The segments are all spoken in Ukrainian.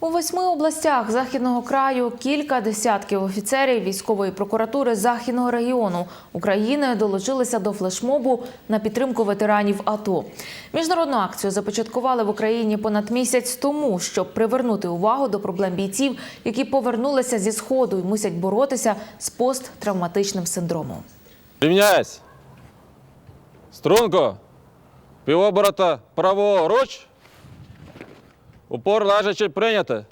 У восьми областях західного краю кілька десятків офіцерів військової прокуратури західного регіону України долучилися до флешмобу на підтримку ветеранів АТО. Міжнародну акцію започаткували в Україні понад місяць тому, щоб привернути увагу до проблем бійців, які повернулися зі сходу і мусять боротися з посттравматичним синдромом. Рівняйсь. Струнко. Півоборота праворуч. Упор лежачи прийняти.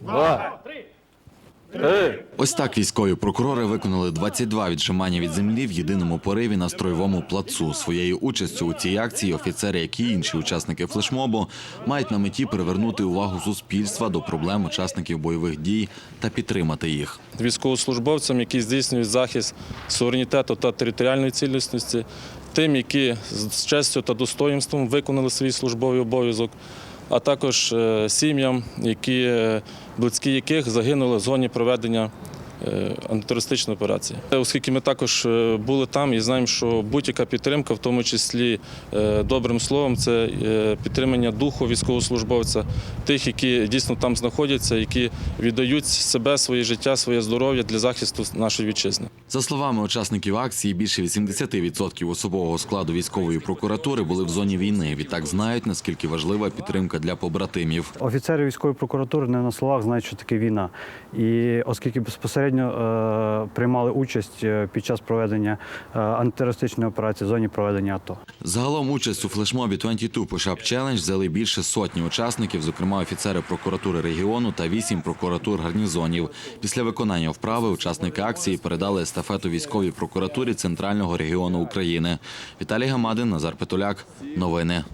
Два. Три. Ось так військові прокурори виконали 22 віджимання від землі в єдиному пориві на стройовому плацу. Своєю участю у цій акції офіцери, як і інші учасники флешмобу, мають на меті привернути увагу суспільства до проблем учасників бойових дій та підтримати їх. військовослужбовцям, які здійснюють захист суверенітету та територіальної цілісності, тим, які з честю та достоїнством виконали свій службовий обов'язок, а також е, сім'ям, які е, близькі яких загинули в зоні проведення. Е, Антитерористичної операції, оскільки ми також е, були там і знаємо, що будь-яка підтримка, в тому числі е, добрим словом, це е, підтримання духу військовослужбовця, тих, які дійсно там знаходяться, які віддають себе, своє життя, своє здоров'я для захисту нашої вітчизни. За словами учасників акції, більше 80% особового складу військової прокуратури були в зоні війни. Відтак знають, наскільки важлива підтримка для побратимів. Офіцери військової прокуратури не на словах знають, що таке війна. І оскільки безпосередньо е, приймали участь е, під час проведення е, антитерористичної операції в зоні проведення АТО. Загалом участь у флешмобі 22 Push-Up Challenge взяли більше сотні учасників, зокрема офіцери прокуратури регіону та вісім прокуратур гарнізонів. Після виконання вправи учасники акції передали естафету військовій прокуратурі Центрального регіону України. Віталій Гамадин, Назар Петуляк. Новини.